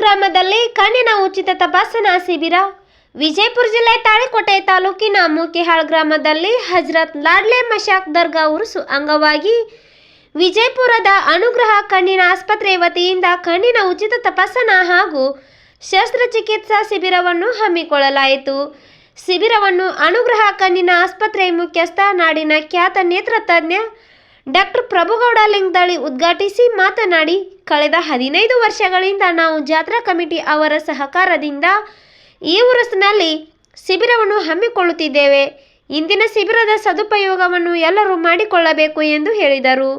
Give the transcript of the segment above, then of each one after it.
ಗ್ರಾಮದಲ್ಲಿ ಕಣ್ಣಿನ ಉಚಿತ ತಪಾಸಣಾ ಶಿಬಿರ. ವಿಜಯಪುರ ಜಿಲ್ಲೆ ತಾಳಿಕೋಟೆ ತಾಲೂಕಿನ ಮೂಕಿಹಾಳ್ ಗ್ರಾಮದಲ್ಲಿ ಹಜರತ್ ಲಾಡ್ಲೆ ಮಶಾಕ್ ದರ್ಗಾ ಉರುಸು ಅಂಗವಾಗಿ ವಿಜಯಪುರದ ಅನುಗ್ರಹ ಕಣ್ಣಿನ ಆಸ್ಪತ್ರೆ ವತಿಯಿಂದ ಕಣ್ಣಿನ ಉಚಿತ ತಪಾಸಣಾ ಹಾಗೂ ಶಸ್ತ್ರಚಿಕಿತ್ಸಾ ಶಿಬಿರವನ್ನು ಹಮ್ಮಿಕೊಳ್ಳಲಾಯಿತು. ಶಿಬಿರವನ್ನು ಅನುಗ್ರಹ ಕಣ್ಣಿನ ಆಸ್ಪತ್ರೆ ಮುಖ್ಯಸ್ಥ ನಾಡಿನ ಖ್ಯಾತ ನೇತ್ರ ತಜ್ಞ ಡಾಕ್ಟರ್ ಪ್ರಭುಗೌಡ ಲಿಂಗದಳಿ ಉದ್ಘಾಟಿಸಿ ಮಾತನಾಡಿ, ಕಳೆದ ಹದಿನೈದು ವರ್ಷಗಳಿಂದ ನಾವು ಜಾತ್ರಾ ಕಮಿಟಿ ಅವರ ಸಹಕಾರದಿಂದ ಈ ಉರಸ್ನಲ್ಲಿ ಶಿಬಿರವನ್ನು ಹಮ್ಮಿಕೊಳ್ಳುತ್ತಿದ್ದೇವೆ. ಇಂದಿನ ಶಿಬಿರದ ಸದುಪಯೋಗವನ್ನು ಎಲ್ಲರೂ ಮಾಡಿಕೊಳ್ಳಬೇಕು ಎಂದು ಹೇಳಿದರು.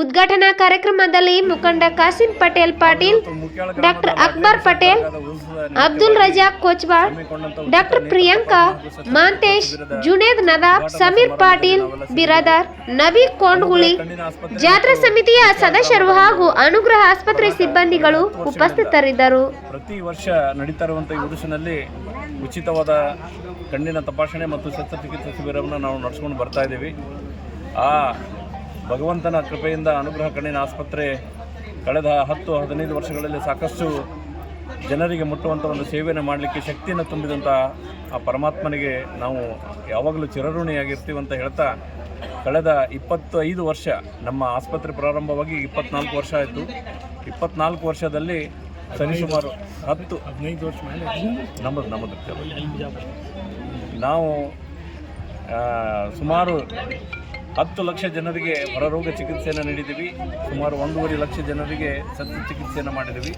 ಉದ್ಘಾಟನಾ ಕಾರ್ಯಕ್ರಮದಲ್ಲಿ ಮುಖಂಡ ಕಾಸಿಂ ಪಟೇಲ್ ಪಾಟೀಲ್, ಡಾಕ್ಟರ್ ಅಕ್ಬರ್ ಪಟೇಲ್, ಅಬ್ದುಲ್ ರಜಾಕ್ ಕೋಚ್ವಾಳ್ ಡಾಕ್ಟರ್ ಪ್ರಿಯಾಂಕಾ, ಮಾಂತೇಶ್, ಜುನೇದ್ ನದಾಬ್, ಸಮೀರ್ ಪಾಟೀಲ್, ಬಿರಾದಾರ್, ನಬಿ ಕೋಂಡ್ಗುಳಿ ಜಾತ್ರಾ ಸಮಿತಿಯ ಸದಸ್ಯರು ಹಾಗೂ ಅನುಗ್ರಹ ಆಸ್ಪತ್ರೆ ಸಿಬ್ಬಂದಿಗಳು ಉಪಸ್ಥಿತರಿದ್ದರು. ಪ್ರತಿ ವರ್ಷ ನಡೀತಾ ಇರುವಂತಹ ಈ ಉರುಸಿನಲ್ಲಿ ಉಚಿತವಾದ ಕಣ್ಣಿನ ತಪಾಸಣೆ ಮತ್ತು ಶಸ್ತ್ರಚಿಕಿತ್ಸೆ ಶಿಬಿರವನ್ನು ನಾವು ನಡೆಸ್ಕೊಂಡು ಬರ್ತಾ ಇದ್ದೀವಿ. ಆ ಭಗವಂತನ ಕೃಪೆಯಿಂದ ಅನುಗ್ರಹ ಕಣ್ಣಿನ ಆಸ್ಪತ್ರೆ ಕಳೆದ ಹತ್ತು ಹದಿನೈದು ವರ್ಷಗಳಲ್ಲಿ ಸಾಕಷ್ಟು ಜನರಿಗೆ ಮುಟ್ಟುವಂಥ ಒಂದು ಸೇವೆಯನ್ನು ಮಾಡಲಿಕ್ಕೆ ಶಕ್ತಿಯನ್ನು ತುಂಬಿದಂಥ ಆ ಪರಮಾತ್ಮನಿಗೆ ನಾವು ಯಾವಾಗಲೂ ಚಿರಋಣಿಯಾಗಿರ್ತೀವಿ ಅಂತ ಹೇಳ್ತಾ ಕಳೆದ ಇಪ್ಪತ್ತೈದು ವರ್ಷ ನಮ್ಮ ಆಸ್ಪತ್ರೆ ಪ್ರಾರಂಭವಾಗಿ ಇಪ್ಪತ್ನಾಲ್ಕು ವರ್ಷ ಆಯಿತು. ಇಪ್ಪತ್ನಾಲ್ಕು ವರ್ಷದಲ್ಲಿ ಸರಿಸುಮಾರು ಹತ್ತು ಹದಿನೈದು ವರ್ಷ ನಮ್ಮದು ನಮ್ಮದು. ನಾವು ಸುಮಾರು ಹತ್ತು ಲಕ್ಷ ಜನರಿಗೆ ಹೊರರೋಗ ಚಿಕಿತ್ಸೆಯನ್ನು ನೀಡಿದ್ದೀವಿ. ಸುಮಾರು ಒಂದೂವರೆ ಲಕ್ಷ ಜನರಿಗೆ ಶಸ್ತ್ರಚಿಕಿತ್ಸೆಯನ್ನು ಮಾಡಿದ್ದೀವಿ.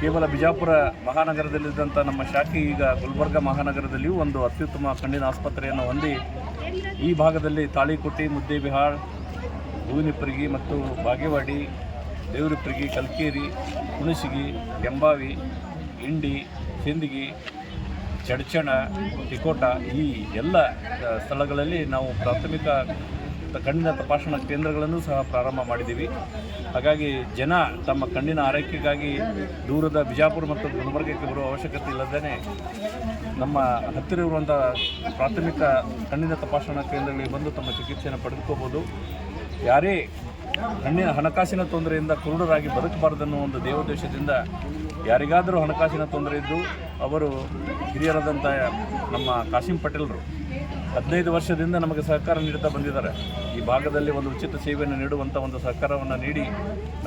ಕೇವಲ ಬಿಜಾಪುರ ಮಹಾನಗರದಲ್ಲಿದ್ದಂಥ ನಮ್ಮ ಶಾಖೆ ಈಗ ಗುಲ್ಬರ್ಗ ಮಹಾನಗರದಲ್ಲಿಯೂ ಒಂದು ಅತ್ಯುತ್ತಮ ಕಣ್ಣಿನ ಆಸ್ಪತ್ರೆಯನ್ನು ಹೊಂದಿ ಈ ಭಾಗದಲ್ಲಿ ತಾಳಿಕೋಟೆ, ಮುದ್ದೇಬಿಹಾಳ್ ಹೂವಿನಿಪ್ಪರಿಗೆ ಮತ್ತು ಬಾಗೇವಾಡಿ ದೇವರಿಪ್ಪರಿಗೆ ಕಲ್ಕೇರಿ, ಹುಣಸಿಗಿ, ಕೆಂಬಾವಿ, ಇಂಡಿ, ಸಿಂದಗಿ, ಚಡ್ಚಣ, ತಿಕೋಟ ಈ ಎಲ್ಲ ಸ್ಥಳಗಳಲ್ಲಿ ನಾವು ಪ್ರಾಥಮಿಕ ಕಣ್ಣಿನ ತಪಾಸಣಾ ಕೇಂದ್ರಗಳನ್ನು ಸಹ ಪ್ರಾರಂಭ ಮಾಡಿದ್ದೀವಿ. ಹಾಗಾಗಿ ಜನ ತಮ್ಮ ಕಣ್ಣಿನ ಆರೈಕೆಗಾಗಿ ದೂರದ ಬಿಜಾಪುರ ಮತ್ತು ಗುಲ್ಬರ್ಗಕ್ಕೆ ಬರುವ ಅವಶ್ಯಕತೆ ಇಲ್ಲದೇ ನಮ್ಮ ಹತ್ತಿರ ಇರುವಂಥ ಪ್ರಾಥಮಿಕ ಕಣ್ಣಿನ ತಪಾಸಣಾ ಕೇಂದ್ರಗಳಿಗೆ ಬಂದು ತಮ್ಮ ಚಿಕಿತ್ಸೆಯನ್ನು ಪಡೆದುಕೋಬೋದು. ಯಾರೇ ಕಣ್ಣಿನ ಹಣಕಾಸಿನ ತೊಂದರೆಯಿಂದ ಕುರುಡರಾಗಿ ಬದುಕಬಾರದನ್ನೋ ಒಂದು ದೇವೋದ್ದೇಶದಿಂದ ಯಾರಿಗಾದರೂ ಹಣಕಾಸಿನ ತೊಂದರೆ ಇದ್ದು ಅವರು ಹಿರಿಯರಾದಂಥ ನಮ್ಮ ಕಾಸಿಂ ಪಟೇಲ್ರು ಹದಿನೈದು ವರ್ಷದಿಂದ ನಮಗೆ ಸಹಕಾರ ನೀಡುತ್ತಾ ಬಂದಿದ್ದಾರೆ. ಈ ಭಾಗದಲ್ಲಿ ಒಂದು ಉಚಿತ ಸೇವೆಯನ್ನು ನೀಡುವಂಥ ಒಂದು ಸಹಕಾರವನ್ನು ನೀಡಿ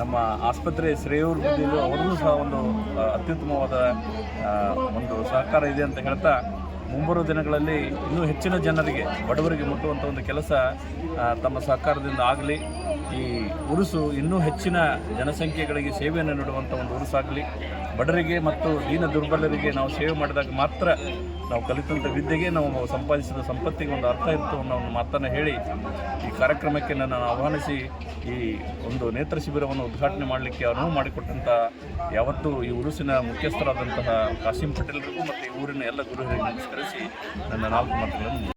ನಮ್ಮ ಆಸ್ಪತ್ರೆ ಶ್ರೇಯವರು ಅವರಿಗೂ ಸಹ ಒಂದು ಅತ್ಯುತ್ತಮವಾದ ಒಂದು ಸಹಕಾರ ಇದೆ ಅಂತ ಹೇಳ್ತಾ ಮುಂಬರುವ ದಿನಗಳಲ್ಲಿ ಇನ್ನೂ ಹೆಚ್ಚಿನ ಜನರಿಗೆ, ಬಡವರಿಗೆ ಮುಟ್ಟುವಂಥ ಒಂದು ಕೆಲಸ ತಮ್ಮ ಸಹಕಾರದಿಂದ ಆಗಲಿ ಈ ಉರುಸು ಇನ್ನೂ ಹೆಚ್ಚಿನ ಜನಸಂಖ್ಯೆಗಳಿಗೆ ಸೇವೆಯನ್ನು ನೀಡುವಂಥ ಒಂದು ಉರುಸಾಗಲಿ. ಬಡರಿಗೆ ಮತ್ತು ದೀನ ದುರ್ಬಲರಿಗೆ ನಾವು ಸೇವೆ ಮಾಡಿದಾಗ ಮಾತ್ರ ನಾವು ಕಲಿತಂಥ ವಿದ್ಯೆಗೆ ನಾವು ಸಂಪಾದಿಸಿದ ಸಂಪತ್ತಿಗೆ ಒಂದು ಅರ್ಥ ಇತ್ತು ಅನ್ನೋ ಒಂದು ಮಾತನ್ನು ಹೇಳಿ ಈ ಕಾರ್ಯಕ್ರಮಕ್ಕೆ ನನ್ನ ಆಹ್ವಾನಿಸಿ ಈ ಒಂದು ನೇತ್ರ ಶಿಬಿರವನ್ನು ಉದ್ಘಾಟನೆ ಮಾಡಲಿಕ್ಕೆ ಅನುವು ಮಾಡಿಕೊಟ್ಟಂಥ ಯಾವತ್ತೂ ಈ ಉರುಸಿನ ಮುಖ್ಯಸ್ಥರಾದಂತಹ ಕಾಸಿಂ ಪಟೇಲ್ರಿಗೂ ಮತ್ತು ಈ ಊರಿನ ಎಲ್ಲ ಗುರುಗಳಿಗೆ ನಮಸ್ಕರಿಸಿ ನನ್ನ ನಾಲ್ಕು ಮಾತುಗಳನ್ನು